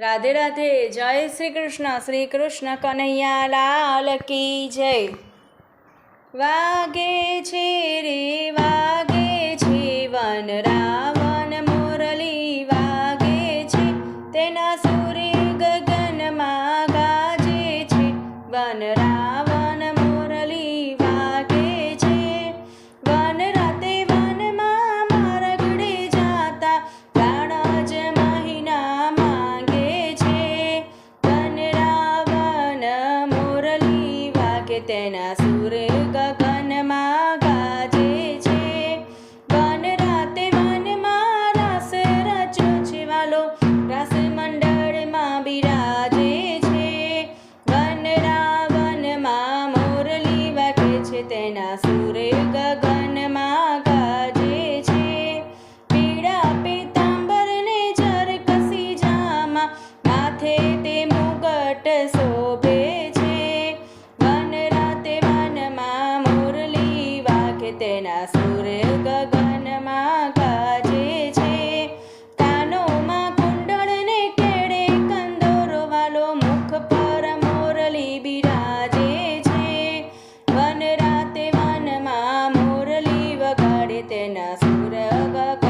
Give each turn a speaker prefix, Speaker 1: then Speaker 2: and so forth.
Speaker 1: રાધે રાધે, જય શ્રી કૃષ્ણ શ્રી કૃષ્ણ કનૈયા, લાલ કી જય. વાગે છે રે, વાગે છે વન, રાવણ મોરલી, વાગે છે તેના સુરે ગગનમાં ગાજે છે વન તેના સુર ગગનમાં ગાજે છે. તેના સુર ગગનમાં ગાજે છે. કાનોમાં કુંડળને કેળે કંદોરો વાલો મુખ પર મોરલી બિરાજે છે. વન રાતે વનમાં મોરલી વગાડે તેના સુર ગગનમાં